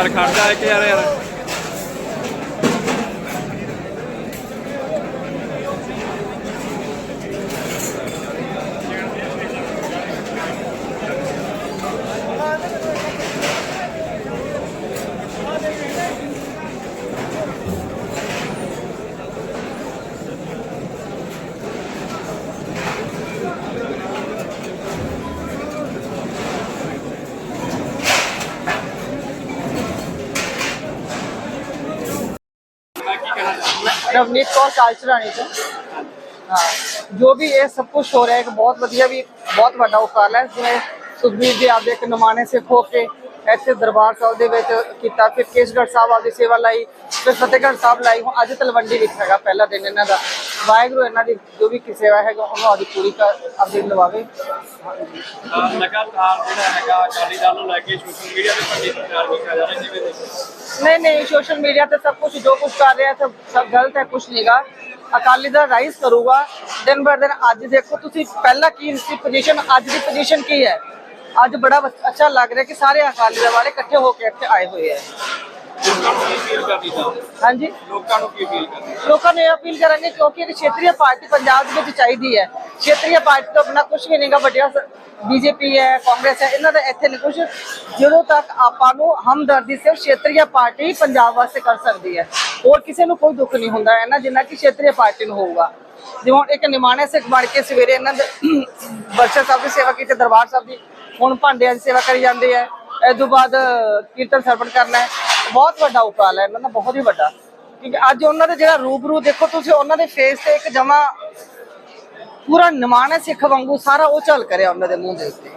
ਯਾਰ ਖੜਦਾ ਇੱਕ ਯਾਰ ਯਾਰ ਰਵਨੀਤ ਕੌਰ ਕਾਲਚ ਤੋਂ ਹਾਂ, ਜੋ ਵੀ ਇਹ ਸਭ ਕੁਝ ਹੋ ਰਿਹਾ ਹੈ ਇੱਕ ਬਹੁਤ ਵਧੀਆ ਵੀ, ਬਹੁਤ ਵੱਡਾ ਉਪਕਾਰ ਹੈ। ਜਿਵੇਂ ਸੁਖਬੀਰ ਜੀ ਆਪਦੇ ਇੱਕ ਨਮਾਣੇ ਸਿੱਖ ਹੋ ਕੇ ਇੱਥੇ ਦਰਬਾਰ ਸਾਹਿਬ ਦੇ ਵਿੱਚ ਕੀਤਾ, ਫਿਰ ਕੇਸਗੜ੍ਹ ਸਾਹਿਬ ਆਪਦੀ ਸੇਵਾ ਲਈ, ਫਿਰ ਫਤਿਹਗੜ੍ਹ ਸਾਹਿਬ ਲਈ। ਹੁਣ ਅੱਜ ਤਲਵੰਡੀ ਵਿੱਚ ਹੈਗਾ ਪਹਿਲਾ ਦਿਨ ਇਹਨਾਂ ਦਾ। ਵਾਹਿਗੁਰੂ ਇਹਨਾਂ ਦੀ ਜੋ ਵੀ ਕੀ ਸੇਵਾ ਹੈਗਾ ਉਹਨੂੰ ਆਪਦੀ ਪੂਰੀ ਨਿਭਾਵੇ ਅਹ ਲਗਾਤਾਰ ਜਿਹੜਾ ਹੈਗਾ ਅਕਾਲੀ ਦਲ ਨੂੰ ਲੈ ਕੇ ਸੋਸ਼ਲ ਮੀਡੀਆ ਤੇ ਵੱਡੀ ਪ੍ਰਚਾਰ ਕੀਤਾ ਜਾ ਰਿਹਾ ਜਿਵੇਂ ਨਹੀਂ ਨਹੀਂ ਸੋਸ਼ਲ ਮੀਡੀਆ ਤੇ ਸਭ ਕੁਝ ਜੋ ਕੁਝ ਕਰ ਰਿਹਾ ਸਭ ਸਭ ਗਲਤ ਹੈ ਕੁਝ ਨਹੀਂਗਾ ਅਕਾਲੀ ਦਲ ਰਾਈਜ਼ ਕਰੂਗਾ ਦਿਨ ਬਰ ਦਿਨ ਅੱਜ ਦੇਖੋ ਤੁਸੀਂ ਪਹਿਲਾਂ ਕੀ ਸੀ ਪੋਜੀਸ਼ਨ ਅੱਜ ਦੀ ਪੋਜੀਸ਼ਨ ਕੀ ਹੈ? ਅੱਜ ਬੜਾ ਵ- ਅੱਛਾ ਲੱਗ ਰਿਹਾ ਕਿ ਸਾਰੇ ਅਕਾਲੀ ਦਲ ਵਾਲੇ ਇਕੱਠੇ ਹੋ ਕੇ ਇੱਥੇ ਆਏ ਹੋਏ ਹੈ। ਲੋਕਾਂ ਨੂੰ ਕੀ ਅਪੀਲ ਕਰਨੀ ਚਾਹੁੰਦੇ ਹਾਂਜੀ। ਲੋਕਾਂ ਨੂੰ ਕੀ ਅਪੀਲ ਕਰਨੀ ਲੋਕਾਂ ਨੂੰ ਇਹ ਅਪੀਲ ਕਰਾਂਗੇ ਕਿਉਂਕਿ ਇਹ ਖੇਤਰੀ ਪਾਰਟੀ ਪੰਜਾਬ ਦੇ ਵਿੱਚ ਚਾਹੀਦੀ ਹੈ। ਖੇਤਰੀ ਪਾਰਟੀ ਤੋਂ ਆਪਣਾ ਕੁਝ ਵੀ ਨਹੀਂਗਾ ਵੱਡਿਆ ਬੀਜੇਪੀ ਹੈ ਕਾਂਗਰਸ ਹੈ ਇਹਨਾਂ ਦਾ ਇੱਥੇ ਨਹੀਂ ਕੁਝ ਜਦੋਂ ਤੱਕ ਆਪਾਂ ਨੂੰ ਹਮਦਰਦੀ ਸਿਰਫ ਖੇਤਰੀ ਪਾਰਟੀ ਪੰਜਾਬ ਵਾਸਤੇ ਕਰ ਸਕਦੀ ਹੈ। ਹੋਰ ਕਿਸੇ ਨੂੰ ਕੋਈ ਦੁੱਖ ਨਹੀਂ ਹੁੰਦਾ ਹੈ ਨਾ ਜਿੰਨਾ ਕਿ ਖੇਤਰੀ ਪਾਰਟੀ ਨੂੰ ਹੋਊਗਾ। ਜਿਵੇਂ ਇੱਕ ਨਿਮਾਣੇ ਸਿੱਖ ਬਣ ਕੇ ਸਵੇਰੇ ਇਹਨਾਂ ਦੇ ਬਰਸ਼ਾ ਸਾਹਿਬ ਦੀ ਸੇਵਾ ਕੀਤੀ ਦਰਬਾਰ ਸਾਹਿਬ ਦੀ। ਹੁਣ ਭਾਂਡਿਆਂ ਦੀ ਸੇਵਾ ਕਰੀ ਜਾਂਦੇ ਹੈ। ਇਸ ਤੋਂ ਬਾਅਦ ਕੀਰਤਨ ਸਰਵਣ ਕਰਨਾ ਹੈ। ਬਹੁਤ ਵੱਡਾ ਉਪਰਾਲਾ ਹੈ, ਇਹਨਾਂ ਦਾ ਬਹੁਤ ਹੀ ਵੱਡਾ। ਕਿਉਂਕਿ ਅੱਜ ਉਹਨਾਂ ਦੇ ਜਿਹੜਾ ਰੂਬਰੂ, ਦੇਖੋ ਤੁਸੀਂ ਉਹਨਾਂ ਦੇ ਫੇਸ ਤੇ ਇੱਕ ਜਮਾ ਪੂਰਾ ਨਿਮਾਣਾ ਸਿੱਖ ਵਾਂਗੂ ਸਾਰਾ ਉਹ ਝਲਕ ਕਰਿਆ ਉਹਨਾਂ ਦੇ ਮੂੰਹ ਦੇ ਉੱਤੇ।